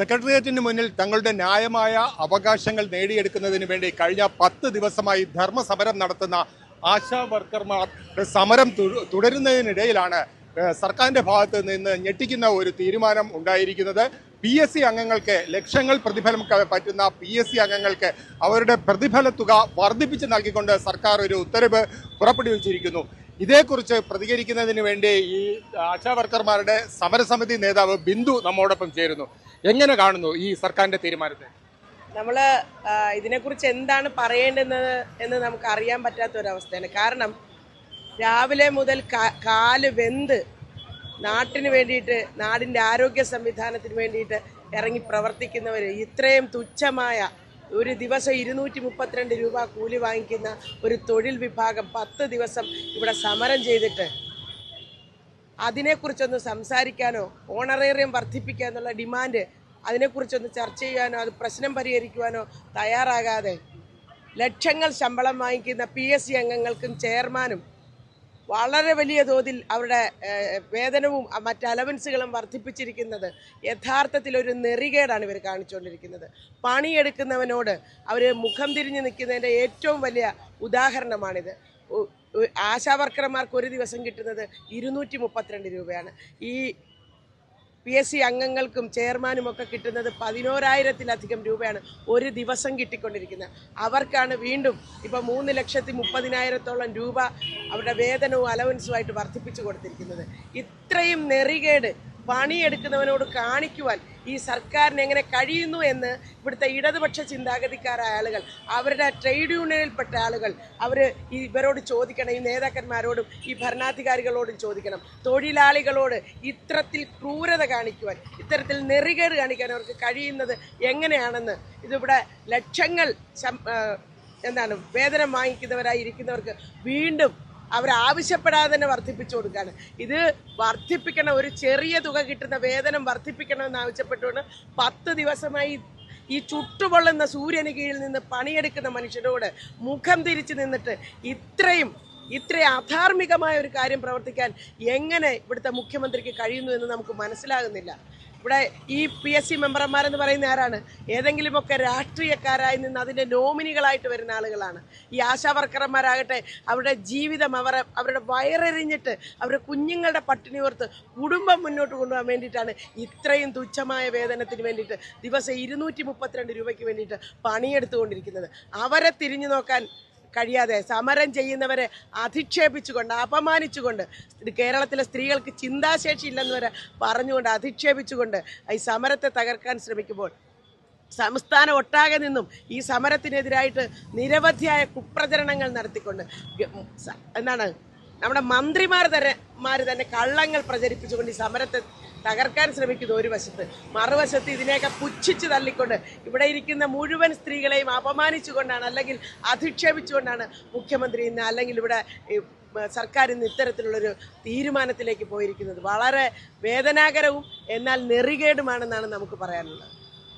സെക്രട്ടേറിയറ്റിന് മുന്നിൽ തങ്ങളുടെ ന്യായമായ അവകാശങ്ങൾ നേടിയെടുക്കുന്നതിന് വേണ്ടി കഴിഞ്ഞ പത്ത് ദിവസമായി ധർമ്മസമരം നടത്തുന്ന ആശാ വർക്കർമാർ സമരം തുടരുന്നതിനിടയിലാണ് സർക്കാരിന്റെ ഭാഗത്ത് നിന്ന് ഞെട്ടിക്കുന്ന ഒരു തീരുമാനം ഉണ്ടായിരിക്കുന്നത്. പി എസ് സി അംഗങ്ങൾക്ക് ലക്ഷങ്ങൾ പ്രതിഫലം പറ്റുന്ന പി എസ് സി അംഗങ്ങൾക്ക് അവരുടെ പ്രതിഫല തുക വർദ്ധിപ്പിച്ച് നൽകിക്കൊണ്ട് സർക്കാർ ഒരു ഉത്തരവ് പുറപ്പെടുവിച്ചിരിക്കുന്നു. ഇതേക്കുറിച്ച് പ്രതികരിക്കുന്നതിന് വേണ്ടി ഈ ആശാ വർക്കർമാരുടെ സമരസമിതി നേതാവ് ബിന്ദു നമ്മോടൊപ്പം ചേരുന്നു. എങ്ങനെ കാണുന്നു ഈ സർക്കാരിന്റെ തീരുമാനത്തെ? നമ്മൾ ഇതിനെക്കുറിച്ച് എന്താണ് പറയേണ്ടത് എന്ന് നമുക്ക് അറിയാൻ പറ്റാത്ത ഒരവസ്ഥയാണ് കാരണം രാവിലെ മുതൽ കാൽ വെന്ത് നാട്ടിന് വേണ്ടിയിട്ട് നാടിന്റെ ആരോഗ്യ സംവിധാനത്തിന് വേണ്ടിയിട്ട് ഇറങ്ങി പ്രവർത്തിക്കുന്നവർ ഇത്രയും തുച്ഛമായ ഒരു ദിവസം ഇരുന്നൂറ്റി മുപ്പത്തിരണ്ട് രൂപ കൂലി വാങ്ങിക്കുന്ന ഒരു തൊഴിൽ വിഭാഗം പത്ത് ദിവസം ഇവിടെ സമരം ചെയ്തിട്ട് അതിനെക്കുറിച്ചൊന്ന് സംസാരിക്കാനോ ഓണറേറിയം വർദ്ധിപ്പിക്കുക എന്നുള്ള ഡിമാൻഡ് അതിനെക്കുറിച്ചൊന്ന് ചർച്ച ചെയ്യാനോ അത് പ്രശ്നം പരിഹരിക്കുവാനോ തയ്യാറാകാതെ ലക്ഷങ്ങൾ ശമ്പളം വാങ്ങിക്കുന്ന പി എസ് സി അംഗങ്ങൾക്കും ചെയർമാനും വളരെ വലിയ തോതിൽ അവരുടെ വേതനവും മറ്റ് അലവൻസുകളും വർദ്ധിപ്പിച്ചിരിക്കുന്നത് യഥാർത്ഥത്തിൽ ഒരു നെറികേടാണ് ഇവർ കാണിച്ചുകൊണ്ടിരിക്കുന്നത്. പണിയെടുക്കുന്നവനോട് അവർ മുഖം തിരിഞ്ഞ് നിൽക്കുന്നതിന്റെ ഏറ്റവും വലിയ ഉദാഹരണമാണിത്. ആശാവർക്കർമാർക്ക് ഒരു ദിവസം കിട്ടുന്നത് ഇരുന്നൂറ്റി മുപ്പത്തിരണ്ട് രൂപയാണ്. ഈ പി എസ് സി അംഗങ്ങൾക്കും ചെയർമാനും ഒക്കെ കിട്ടുന്നത് പതിനോരായിരത്തിലധികം രൂപയാണ് ഒരു ദിവസം കിട്ടിക്കൊണ്ടിരിക്കുന്നത്. അവർക്കാണ് വീണ്ടും ഇപ്പോൾ മൂന്ന് ലക്ഷത്തി മുപ്പതിനായിരത്തോളം രൂപ അവരുടെ വേതനവും അലവൻസുമായിട്ട് വർദ്ധിപ്പിച്ചു കൊടുത്തിരിക്കുന്നത്. ഇത്രയും നെറികേട് പണിയെടുക്കുന്നവനോട് കാണിക്കുവാൻ ഈ സർക്കാരിന് എങ്ങനെ കഴിയുന്നു എന്ന് ഇവിടുത്തെ ഇടതുപക്ഷ ചിന്താഗതിക്കാരായ ആളുകൾ അവരുടെ ട്രേഡ് യൂണിയനിൽപ്പെട്ട ആളുകൾ അവർ ഇവരോട് ചോദിക്കണം ഈ നേതാക്കന്മാരോടും ഈ ഭരണാധികാരികളോടും ചോദിക്കണം. തൊഴിലാളികളോട് ഇത്തരത്തിൽ ക്രൂരത കാണിക്കുവാൻ ഇത്തരത്തിൽ നെറികേട് കാണിക്കാൻ അവർക്ക് കഴിയുന്നത് എങ്ങനെയാണെന്ന് ഇതിവിടെ ലക്ഷങ്ങൾ എന്താണ് വേതനം വാങ്ങിക്കുന്നവരായി ഇരിക്കുന്നവർക്ക് വീണ്ടും അവർ ആവശ്യപ്പെടാതെ തന്നെ വർദ്ധിപ്പിച്ചു കൊടുക്കുകയാണ്. ഇത് വർദ്ധിപ്പിക്കണം ഒരു ചെറിയ തുക കിട്ടുന്ന വേതനം വർദ്ധിപ്പിക്കണമെന്ന് ആവശ്യപ്പെട്ടുകൊണ്ട് പത്ത് ദിവസമായി ഈ ചുട്ടുപൊള്ളുന്ന സൂര്യന് കീഴിൽ നിന്ന് പണിയെടുക്കുന്ന മനുഷ്യരോട് മുഖം തിരിച്ചു നിന്നിട്ട് ഇത്രയും ഇത്രയും അധാർമികമായ ഒരു കാര്യം പ്രവർത്തിക്കാൻ എങ്ങനെ ഇവിടുത്തെ മുഖ്യമന്ത്രിക്ക് കഴിയുന്നു എന്ന് നമുക്ക് മനസ്സിലാകുന്നില്ല. ഇവിടെ ഈ പി എസ് സി മെമ്പർമാരെന്ന് പറയുന്ന ആരാണ്? ഏതെങ്കിലുമൊക്കെ രാഷ്ട്രീയക്കാരായി നിന്ന് അതിന്റെ നോമിനികളായിട്ട് വരുന്ന ആളുകളാണ്. ഈ ആശാവർക്കർമാരാകട്ടെ അവരുടെ ജീവിതം അവർ അവരുടെ വയറെറിഞ്ഞിട്ട് അവരുടെ കുഞ്ഞുങ്ങളുടെ പട്ടിണി ഓർത്ത് കുടുംബം മുന്നോട്ട് കൊണ്ടുപോകാൻ വേണ്ടിയിട്ടാണ് ഇത്രയും തുച്ഛമായ വേതനത്തിന് വേണ്ടിയിട്ട് ദിവസം ഇരുന്നൂറ്റി മുപ്പത്തിരണ്ട് രൂപയ്ക്ക് വേണ്ടിയിട്ട് പണിയെടുത്തുകൊണ്ടിരിക്കുന്നത്. അവരെ തിരിഞ്ഞു നോക്കാൻ കഴിയാതെ സമരം ചെയ്യുന്നവരെ അധിക്ഷേപിച്ചുകൊണ്ട് അപമാനിച്ചുകൊണ്ട് കേരളത്തിലെ സ്ത്രീകൾക്ക് ചിന്താശേഷി ഇല്ലെന്ന് വരെ പറഞ്ഞുകൊണ്ട് അധിക്ഷേപിച്ചുകൊണ്ട് ഈ സമരത്തെ തകർക്കാൻ ശ്രമിക്കുമ്പോൾ സംസ്ഥാനം ഒട്ടാകെ നിന്നും ഈ സമരത്തിനെതിരായിട്ട് നിരവധിയായ കുപ്രചരണങ്ങൾ നടത്തിക്കൊണ്ട് എന്താണ് നമ്മുടെ മന്ത്രിമാർ തന്നെ മാർ തന്നെ കള്ളങ്ങൾ പ്രചരിപ്പിച്ചുകൊണ്ട് ഈ സമരത്തെ തകർക്കാൻ ശ്രമിക്കുന്നു ഒരു വശത്ത്. മറുവശത്ത് ഇതിനെയൊക്കെ പുച്ഛിച്ച് തള്ളിക്കൊണ്ട് ഇവിടെ ഇരിക്കുന്ന മുഴുവൻ സ്ത്രീകളെയും അപമാനിച്ചുകൊണ്ടാണ് അല്ലെങ്കിൽ അധിക്ഷേപിച്ചുകൊണ്ടാണ് മുഖ്യമന്ത്രി ഇന്ന് അല്ലെങ്കിൽ ഇവിടെ സർക്കാർ ഇന്ന് ഇത്തരത്തിലുള്ളൊരു തീരുമാനത്തിലേക്ക് പോയിരിക്കുന്നത്. വളരെ വേദനാകരവും എന്നാൽ നെറികേടുമാണെന്നാണ് നമുക്ക് പറയാനുള്ളത്.